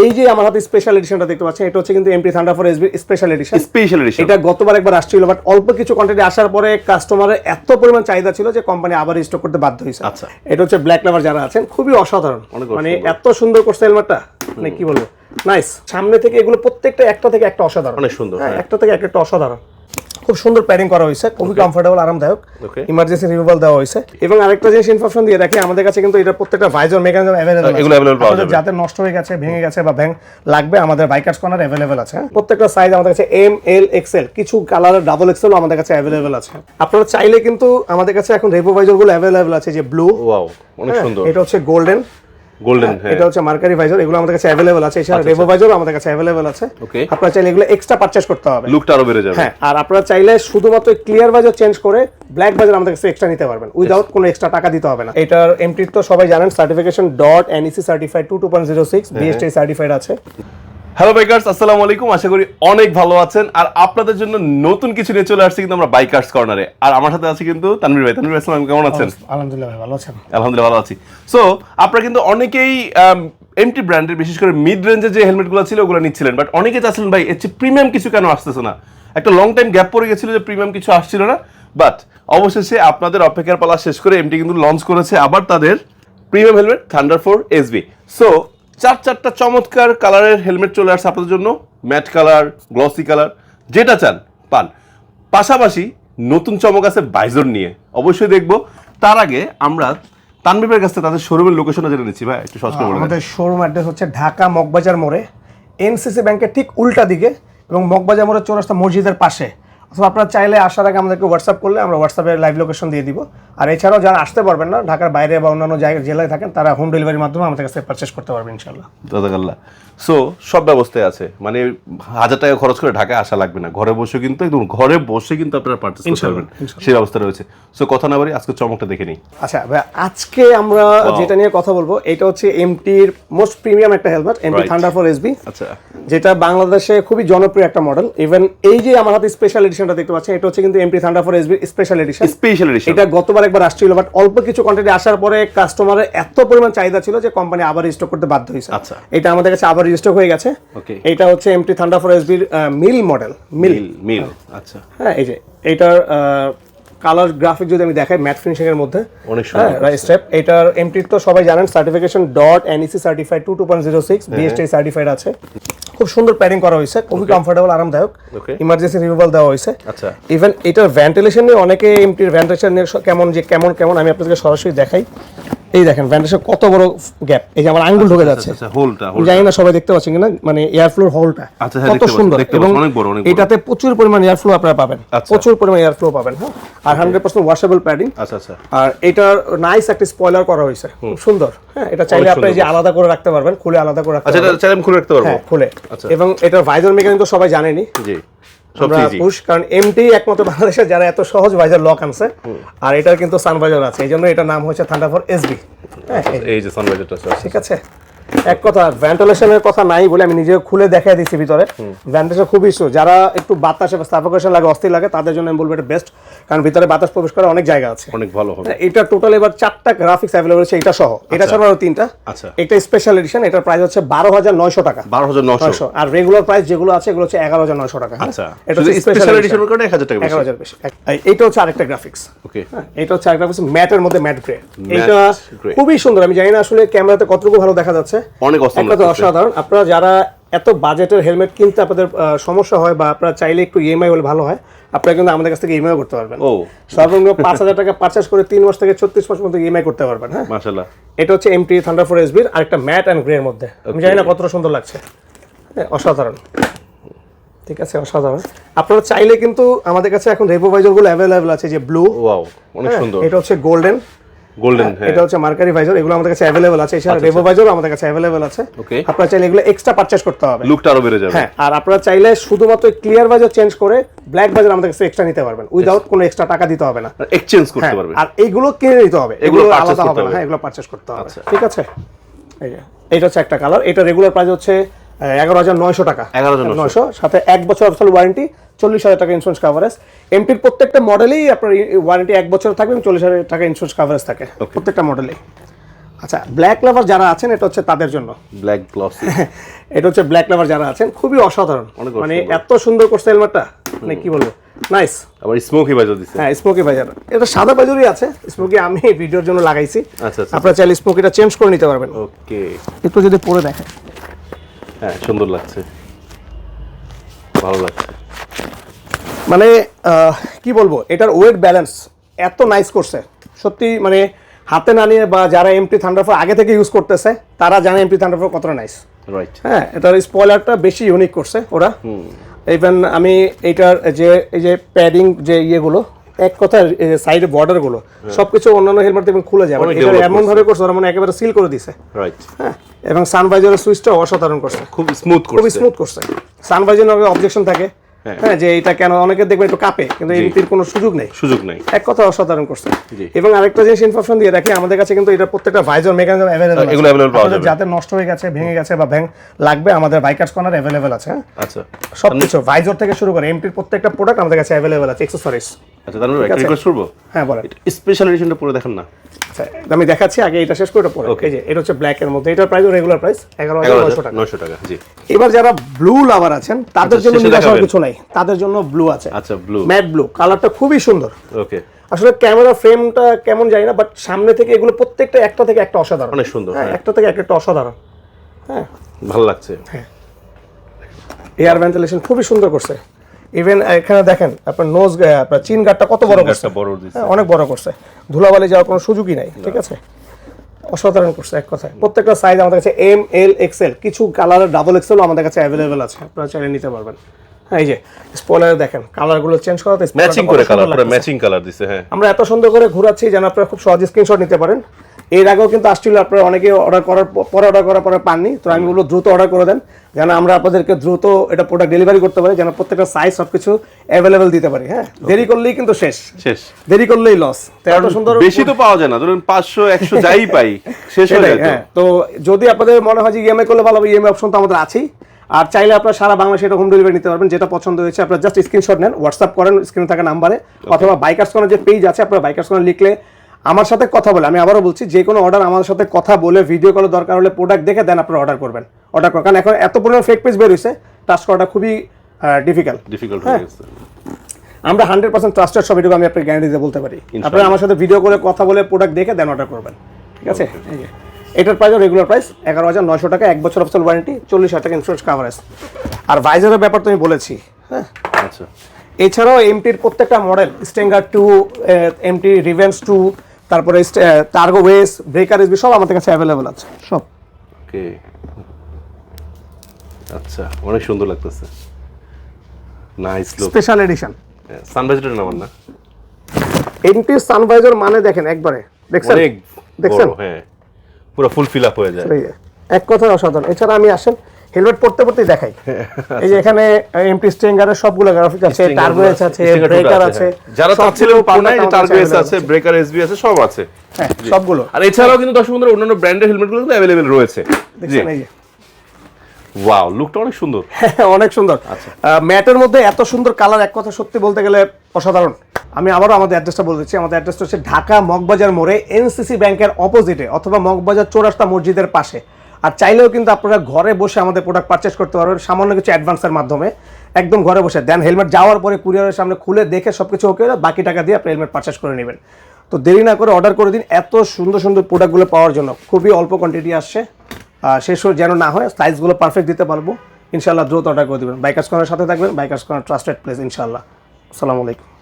এই যে আমার হাতে স্পেশাল এডিশনটা দেখতে পাচ্ছেন এটা হচ্ছে কিন্তু MP thunder for SB special edition special edition এটা গতবার একবার আসছিল বাট অল্প কিছু কোয়ান্টিটি আসার পরে কাস্টমারের এত পরিমাণ চাহিদা ছিল যে কোম্পানি আবার স্টক করতে বাধ্য হয়েছে। আচ্ছা। এটা হচ্ছে ব্ল্যাক লাভার যারা আছেন খুবই অসাধারণ। মানে এত সুন্দর করছে হেলমেটটা মানে কি বলব? নাইস সামনে থেকে এগুলো প্রত্যেকটা একটা থেকে একটা অসাধারণ। অনেক সুন্দর, হ্যাঁ হ্যাঁ। একটা থেকে একটা একটা অসাধারণ। খুব সুন্দর প্যারিং করা হয়েছে খুবই কমফোর্টেবল আরামদায়ক। ইমার্জেন্সি রিমুভাল দেওয়া হয়েছে। এবং আরেকটা জিনিস ইনফরমেশন দিয়ে রাখি আমাদের কাছে কিন্তু এটা প্রত্যেকটা ভাইজার মেকানিজম অ্যাভেলেবল এগুলো available পাওয়া যাবে। যাদের নষ্ট হয়ে গেছে ভেঙে গেছে বা ভ্যাং লাগবে আমাদের বাইকার্স কর্নার অ্যাভেলেবেল আছে হ্যাঁ? প্রত্যেকটা সাইজ আমাদের কাছে এম এল এক্সেল কিছু কালারের ডাবল এক্সেলও আমাদের কাছে অ্যাভেলেবেল আছে। আপনারা চাইলে কিন্তু আমাদের কাছে এখন রেপো ভাইজারগুলো অ্যাভেলেবেল আছে যে ব্লু ওয়াও অনেক সুন্দর। এটা হচ্ছে গোল্ডেন গোল্ডেন হ্যাঁ। এটা হচ্ছে মার্কারি ভাইজার এগুলো আমাদের কাছে अवेलेबल আছে। এছাড়া রেভো ভাইজারও আমাদের কাছে अवेलेबल আছে. আপনারা চাইলে এগুলো এক্সট্রা পারচেজ করতে হবে। লুকটা আরও বেড়ে যাবে। হ্যাঁ আর আপনারা চাইলে শুধুমাত্র ক্লিয়ার ভাইজার চেঞ্জ করে ব্ল্যাক বাজার আমাদের কাছে এক্সট্রা নিতে পারবেন। উইদাউট কোনো এক্সট্রা টাকা দিতে হবে না। এটার এমটি তো সবাই জানেন certification dot NEC certified two two point zero six BST certified আছে। হ্যালো বাইকার্স আসসালামু আলাইকুম আশা করি অনেক ভালো আছেন। আর আপনাদের জন্য নতুন কিছু নিয়ে চলে আসছি কিন্তু আমরা বাইকার্স কর্নারে আর আমার সাথে আছে কিন্তু তানভীর ভাই। তানভীর ভাই আসসালাম কেমন আছেন? আলহামদুলিল্লাহ ভাই ভালো আছেন? আলহামদুলিল্লাহ ভালো আছি। সো আপনারা কিন্তু অনেকেই এমটি ব্র্যান্ডের বিশেষ করে মিড রেঞ্জের যে হেলমেটগুলো ছিল ওগুলো নিচ্ছিলেন। বাট অনেকে চাচ্ছিলেন ভাই এর চেয়ে প্রিমিয়াম কিছু কেন আসতেছে না? একটা লং টাইম গ্যাপ পড়ে গেছিল যে প্রিমিয়াম কিছু আসছিল না। বাট অবশেষে আপনাদের অপেক্ষার পালা শেষ করে এমটি কিন্তু লঞ্চ করেছে আবার তাদের premium helmet thunder four SB so চার চারটা চমৎকার কালারের হেলমেট চলে আসছে আপনাদের জন্য। ম্যাট কালার গ্লসি কালার, যেটা চান পান। পাশাপাশি নতুন চমক আছে বাইজর নিয়ে। অবশ্যই দেখব। তার আগে আমরা তানবিবের কাছে তাদের শোরুমের লোকেশনটা জেনে নিচ্ছি। ভাই, একটু করে আমাদের শোরুম অ্যাড্রেস হচ্ছে ঢাকা মগবাজার মোড়ে, এনসিসি ব্যাংকের ঠিক উল্টা দিকে এবং মগবাজার মোড়ের চৌরাস্তা মসজিদের পাশে। অথবা আপনারা চাইলে আসার আগে আমাদেরকে হোয়াটসঅ্যাপ করলে আমরা হোয়াটসঅ্যাপে লাইভ লোকেশন দিয়ে দিব। আর এছাড়াও যারা আসতে পারবেন না ঢাকার বাইরে বা অন্যান্য জায়গায় জেলায় থাকেন তারা হোম ডেলিভারির মাধ্যমে আমাদের কাছে পারচেস করতে পারবেন ইনশাল্লাহ দাদাগাল্লা সো সব ব্যবস্থায় আছে। মানে হাজার টাকা খরচ করে ঢাকায় আসা লাগবে না। ঘরে বসে কিন্তু একদম ঘরে বসে কিন্তু আপনারা পার্চেস করতে পারবেন। সেই ব্যবস্থা রয়েছে। সো কথা না বাড়ি আজকে চমকটা দেখে নিই। আচ্ছা ভাই আজকে আমরা যেটা নিয়ে কথা বলব এটা হচ্ছে এমটির মোস্ট প্রিমিয়াম একটা helmet MT. Thunder four SB আচ্ছা। যেটা বাংলাদেশে খুবই জনপ্রিয় একটা মডেল ইভেন এই যে আমার হাতে স্পেশাল এডিশনটা দেখতে পাচ্ছেন এটা হচ্ছে কিন্তু MP thunder four SB special edition special edition এটা গতবার একবার আসছিল বাট অল্প কিছু কোয়ান্টিটি আসার পরে কাস্টমারের এত পরিমাণ চাহিদা ছিল যে কোম্পানি আবার স্টক করতে বাধ্য হয়েছে। আচ্ছা। এটা আমাদের কাছে আবার স্টক হয়ে গেছে। ওকে এটা হচ্ছে এমটি থান্ডার ফোর এসবির মিল মডেল মিল মিল মিল আচ্ছা। হ্যাঁ এই যে এটার কালার গ্রাফিক যদি আমি দেখাই ম্যাট ফিনিশিং এর মধ্যে অনেক সুন্দর হ্যাঁ স্টেপ এটার এমটি তো সবাই জানেন certification dot NEC certified two two point zero six BST certified আছে। খুব সুন্দর প্যাডিং করা হয়েছে খুবই কমফোর্টেবল আরামদায়ক। ইমার্জেন্সি রিমুভাল দেওয়া হয়েছে। আচ্ছা। ইভেন এটার ভেন্টিলেশন নিয়ে অনেকে এমটির ভেন্টিলেশন নিয়ে কেমন যে কেমন কেমন আমি আপনাদেরকে সরাসরি দেখাই। এই দেখেন ভেন্টিলেশন কত বড় গ্যাপ এই যে আমার আঙ্গুল ঢুকে যাচ্ছে। আচ্ছা হোলটা আমি জানি না সবাই দেখতে পাচ্ছেন কিনা মানে এয়ার ফ্লোর হোলটা আচ্ছা, কত সুন্দর। এবং অনেক বড়, অনেক এটাতে প্রচুর পরিমাণ এয়ার ফ্লো আপনারা পাবেন। আচ্ছা। প্রচুর পরিমাণ এয়ার ফ্লো পাবেন হ্যাঁ? আর হান্ড্রেড পার্সেন্ট ওয়াশেবল প্যাডিং আচ্ছা আচ্ছা। আর এটার নাইস একটা স্পয়লার করা হয়েছে। খুব সুন্দর হ্যাঁ? এটা চাইলে আপনি যে আলাদা করে রাখতে পারবেন খুলে আলাদা করে রাখতে আচ্ছা পারবেন। এটা চাইলে আমি খুলে রাখতে পারব। হ্যাঁ খুলে। আচ্ছা। এবং এটার ভাইজার মেকানিজম তো সবাই জানেনি জি। আমরা পুশ কারণ এমটি একমাত্র বাংলাদেশে যারা এত সহজ ভাইজার লক আনছে আর এটার কিন্তু সানভাইজার আছে এই জন্য এটার নাম হচ্ছে থান্ডাফোর এসবি হ্যাঁ এই- যে সানভাইজারটা ঠিক আছে? এক কথা ভেন্টিলেশনের কথা নাই বলে আমি নিজে খুলে দেখাই দিচ্ছি ভিতরে। ভেন্টিলেশন খুবই ইস্যু যারা একটু বাতাসে বা সাফোকেশন লাগে অস্থির লাগে তাদের জন্য আমি বলব এটা বেস্ট কারণ ভিতরে বাতাস প্রবেশ করার অনেক জায়গা আছে। অনেক ভালো হবে। এটা টোটাল এবার চারটা গ্রাফিক্স অ্যাভেলেবল আছে এটা সহ। এটা ছাড়া আরও তিনটা। আচ্ছা। এটা স্পেশাল এডিশন এটার প্রাইস হচ্ছে বারো হাজার নয়শো টাকা। বারো হাজার নয়শো। আর রেগুলার প্রাইস যেগুলো আছে এগুলো হচ্ছে এগারো হাজার নয়শো টাকা? আচ্ছা। এটা হচ্ছে স্পেশাল এডিশনের কারণে এক হাজার টাকা এগারো বেশি হাজার বেশি। এইটা হচ্ছে আরেকটা গ্রাফিক্স ওকে হ্যাঁ, এটা হচ্ছে আরেকটা হচ্ছে ম্যাটের মধ্যে ম্যাট গ্রে এটা খুবই সুন্দর। আমি জানি না আসলে ক্যামেরাতে কতটুকু ভালো দেখা যাচ্ছে। অনেক একটা। অসাধারণ। আপনারা যারা এত বাজেটের হেলমেট কিনতে আপনাদের সমস্যা হয় বা আপনারা চাইলে একটু ইএমআই হলে ভালো হয় আপনারা কিন্তু আমাদের কাছ থেকে ইএমআই করতে পারবেন। ও। সর্বনিম্ন পাঁচ হাজার টাকা পারচেস করে তিন মাস থেকে ছত্রিশ মাস মধ্যে ইএমআই করতে পারবেন হ্যাঁ? মাশাল্লাহ এটা হচ্ছে এমটি থান্ডার ফোর এসবির আরেকটা ম্যাট অ্যান্ড গ্রে এর মধ্যে। আমি জানি না কতটা সুন্দর লাগছে। হ্যাঁ, অসাধারণ। ঠিক আছে অসাধারণ। আপনারা চাইলে কিন্তু আমাদের কাছে এখন রেপো ভাইজারগুলো অ্যাভেলেবেল আছে যে ব্লু ওয়াও অনেক সুন্দর। এটা হচ্ছে গোল্ডেন গোল্ডেন হ্যাঁ এটা হচ্ছে মার্কারি ভাইজার এগুলো আমাদের কাছে অ্যাভেলেবেল আছে। এছাড়া রেপো ভাইজারও আমাদের কাছে অ্যাভেলেবেল আছে। আপনারা চাইলে এগুলো এক্সট্রা পারচেস করতে হবে। লুকটা আরও বেড়ে যাবে। হ্যাঁ আর আপনারা চাইলে শুধুমাত্র ক্লিয়ার বাজার চেঞ্জ করে ব্ল্যাক বাজার আমাদের কাছে এক্সট্রা নিতে পারবেন। উইদাউট কোনো এক্সট্রা টাকা দিতে হবে না। এক্সচেঞ্জ করতে হ্যাঁ, পারবে। আর এইগুলো কিনে নিতে হবে। এগুলো আলাদা হবে না। হ্যাঁ এগুলো পারচেস করতে হবে। আচ্ছা। ঠিক আছে? এই এটা হচ্ছে একটা কালার এটা রেগুলার প্রাইস হচ্ছে এগারো হাজার নয়শো টাকা। 11,900 নয়শো। সাথে এক বছর অফিসিয়াল ওয়ারেন্টি চল্লিশ হাজার টাকা ইন্স্যুরেন্স কাভারেজ এমপির প্রত্যেকটা মডেলেই আপনার ওয়ারেন্টি এক বছর থাকবে এবং চল্লিশ হাজার টাকা ইন্স্যুরেন্স কাভারেজ থাকে। প্রত্যেকটা মডেলেই আচ্ছা ব্ল্যাক লাভার যারা আছেন এটা হচ্ছে তাদের জন্য। ব্ল্যাক গ্লসি এটা হচ্ছে ব্ল্যাক লাভার যারা আছেন খুবই অসাধারণ। মানে এত সুন্দর করছে হেলমেটটা মানে কি বলব? নাইস আবার স্মোকি বাজার দিছে। হ্যাঁ স্মোকি বাজার এটা সাদা বাজারই আছে। স্মোকি আমি ভিডিওর জন্য লাগাইছি। আচ্ছা আচ্ছা। আপনারা চাইলে স্মোকিটা চেঞ্জ করে নিতে পারবেন। ওকে একটু যদি পরে দেখেন। হ্যাঁ সুন্দর লাগছে। ভালো লাগছে। মানে কি বলব এটার ওয়েট ব্যালেন্স এত নাইস করছে। সত্যি মানে হাতে না নিয়ে বা যারা এমটি থান্ডারফোর আগে থেকে ইউজ করতেছে তারা জানে এমটি থান্ডারফোর কতটা নাইস রাইট হ্যাঁ এটার স্পয়লারটা বেশি ইউনিক করছে ওরা। ইভেন আমি এইটার যে এই যে প্যাডিং যে ইয়েগুলো এক কথা সাইডে বর্ডারগুলো সবকিছু অন্যান্য হেলমেট এবং খুলে যাবে এটা এমন ভাবে করছে ওরা মানে একেবারে সিল করে দিছে। রাইট হ্যাঁ এবং সানভাইজারের সুইচটা অসাধারণ করছে। খুব স্মুথ করছে। স্মুথ করছে। সানভাইজারের অবজেকশন থাকে। হ্যাঁ। হ্যাঁ যে এটা কেন অনেকে দেখবে একটু কাঁপে কিন্তু। এমপির কোনো সুযোগ নেই। সুযোগ নাই। এক কথা অসাধারণ করছে। এবং আরেকটা জিনিস ইনফরমেশন দিয়ে রাখি আমাদের কাছে কিন্তু এটা প্রত্যেকটা ভাইজার মেকানিজম অ্যাভেলেবল এগুলো available পাওয়া যাবে। যাতে নষ্ট হয়ে গেছে ভেঙে গেছে বা ভেঙ লাগবে আমাদের বাইকার্স কর্নার অ্যাভেলেবল আছে হ্যাঁ। আচ্ছা। সবকিছু ভাইজর থেকে শুরু করে এমপির প্রত্যেকটা প্রোডাক্ট আমাদের কাছে অ্যাভেলেবল আছে এক্সেসরিজ আচ্ছা তাহলে একটা রিকোয়েস্ট করব? হ্যাঁ বলেন। স্পেশাল এডিশনটা পরে দেখেন না। আচ্ছা আমি দেখাচ্ছি আগে এটা শেষ করে এটা পরে। Okay. এই যে এটা হচ্ছে ব্ল্যাক এর মধ্যে। এটার প্রাইস রেগুলার প্রাইস এগারো হাজার টাকা। নয়শো টাকা জি। এবার যারা ব্লু লাভার আছেন তাদের আচ্ছা, জন্য। কিছু নাই। তাদের জন্য ব্লু আছে। আচ্ছা ব্লু ম্যাট ব্লু কালারটা খুবই সুন্দর। ওকে আসলে ক্যামেরা ফ্রেমটা কেমন জানি না বাট সামনে থেকে এগুলো প্রত্যেকটা একটা থেকে একটা অসাধারণ। অনেক সুন্দর, হ্যাঁ হ্যাঁ। একটা থেকে একটা অসাধারণ। হ্যাঁ। ভালো লাগছে। এয়ার ভেন্টিলেশন খুবই সুন্দর করছে। ইভেন এখানে দেখেন আপনার নোজ আপনার চিন গার্ডটা কত বড় করছে? হ্যাঁ, অনেক বড় করছে। ধুলাবালি যাওয়ার কোনো সুযোগই নাই ঠিক আছে? অসাধারণ করছে এক কথায়। প্রত্যেকটা সাইজ আমাদের কাছে এম এল এক্সেল কিছু কালারের ডাবল এক্সেলও আমাদের কাছে অ্যাভেলেবেল আছে আপনারা চাইলে নিতে পারবেন। হ্যাঁ এই যে স্পয়লার দেখেন কালারগুলো চেঞ্জ করাতে ম্যাচিং করে কালার ম্যাচিং কালার দিছে হ্যাঁ। আমরা এত সুন্দর করে ঘোরাচ্ছি যেন আপনারা খুব সহজে স্ক্রিনশট নিতে পারেন। এর আগেও কিন্তু আসছিল আপনারা অনেকে অর্ডার করার পরে অর্ডার করার পরে পাননি তো আমি বলব দ্রুত অর্ডার করে দেন যেন আমরা আপনাদেরকে দ্রুত এটা প্রোডাক্ট ডেলিভারি করতে পারি যেন প্রত্যেকটা সাইজ সব কিছু অ্যাভেলেবেল দিতে পারি হ্যাঁ? দেরি করলেই কিন্তু শেষ। শেষ। দেরি করলেই লস তো এত সুন্দর বেশি তো পাওয়া যায় না ধরুন পাঁচশো একশো যাই পাই শেষ হয়ে যায় তো। হ্যাঁ। তো যদি আপনাদের মনে হয় যে ইএমআই করলে ভালো হবে ইএমআই অপশন তো আমাদের আছেই। আর চাইলে আপনারা সারা বাংলাদেশে এটা হোম ডেলিভারি নিতে পারবেন যেটা পছন্দ হয়েছে আপনারা জাস্ট স্ক্রিনশট নেন হোয়াটসঅ্যাপ করেন স্ক্রিনে থাকা নাম্বারে অথবা বাইকার্স কর্নার যে পেজ আছে আপনারা বাইকার্স কর্নার লিখলে আমার সাথে কথা বলে আমি আবারও বলছি যে কোনো অর্ডার আমার সাথে কথা বলে ভিডিও কলে দরকার হলে প্রোডাক্ট দেখে দেন আপনারা অর্ডার করবেন। অর্ডার করেন কারণ এখন এত পরিমাণ ফেক পেজ বের হয়েছে টাচ করাটা খুবই ডিফিকাল্ট ডিফিকাল্ট হ্যাঁ। গেছে। আমরা হান্ড্রেড পার্সেন্ট ট্রাস্টেড সব এটুকু আমি আপনার গ্যারান্টি দিয়ে বলতে পারি। আপনারা আমার সাথে ভিডিও করে কথা বলে প্রোডাক্ট দেখে দেন অর্ডার করবেন। ঠিক আছে? এটার প্রাইস রেগুলার প্রাইস এগারো হাজার নয়শো টাকা এক বছর অফিসিয়াল ওয়ারেন্টি চল্লিশ হাজার টাকা ইন্স্যুরেন্স কাভারেজ আর ভাইজারের ব্যাপার তো আমি বলেছি হ্যাঁ? আচ্ছা। এছাড়াও এমটির প্রত্যেকটা model Stinger two MT Revenge two তারপরে টার্গো ওয়েস ব্রেকার এসবি সব আমাদের কাছে অ্যাভেলেবেল আছে। সব। ওকে। আচ্ছা অনেক সুন্দর লাগতেছে। নাইস লুক স্পেশাল এডিশন সানভাইজারটা নাম না? এমটির সানভাইজার মানে দেখেন একবারে। দেখছেন? দেখছেন? হ্যাঁ। পুরো ফুল ফিল আপ হয়ে যায়। এক কথা অসাধারণ। এছাড়া আমি আসেন হেলমেট পড়তে পড়তেই দেখাই। এই যে এখানে এমটি স্ট্রিঙ্গারের সবগুলো গ্রাফিক আছে টার্বো আছে ব্রেকার আছে। হ্যাঁ। যারা চাচ্ছিলেন পান তার আমাদের বেস কাছে আছে। ব্রেকার এসবি আছে সব আছে। হ্যাঁ সবগুলো। আর এছাড়াও কিন্তু দর্শক বন্ধুরা অন্যান্য ব্র্যান্ডের হেলমেটগুলো কিন্তু অ্যাভেলেবেল রয়েছে। জি। দেখছেন এই যে। ওয়াও লুকটা অনেক সুন্দর। হ্যাঁ, অনেক সুন্দর। আচ্ছা। ম্যাটের মধ্যে এত সুন্দর কালার এক কথা সত্যি বলতে গেলে অসাধারণ। আমি আবারও আমাদের অ্যাড্রেসটা বলে দিচ্ছি। আমাদের অ্যাড্রেসটা হচ্ছে ঢাকা মগবাজার মোড়ে এনসিসি ব্যাংকের অপোজিটে অথবা মগবাজার চৌরাস্তা মসজিদের পাশে। আর চাইলেও কিন্তু আপনারা ঘরে বসে আমাদের প্রোডাক্ট পারচেস করতে পারবেন সামান্য কিছু অ্যাডভান্সের মাধ্যমে। একদম ঘরে বসে। দেন হেলমেট যাওয়ার পরে কুরিয়ারের সামনে খুলে দেখে সব কিছু ওকে বাকি টাকা দিয়ে আপনি হেলমেট পারচেস করে নেবেন। তো দেরি না করে অর্ডার করে দিন। এত সুন্দর সুন্দর প্রোডাক্টগুলো পাওয়ার জন্য। খুবই অল্প কোয়ান্টিটি আসছে। শেষ যেন না হয় সাইজগুলো পারফেক্ট দিতে পারব। ইনশাল্লাহ দ্রুত অর্ডার করে দেবেন। বাইকার্স কর্নার সাথে থাকবেন। বাইকার্স কর্নার ট্রাস্টেড প্লেস ইনশাল্লাহ আসসালামু আলাইকুম।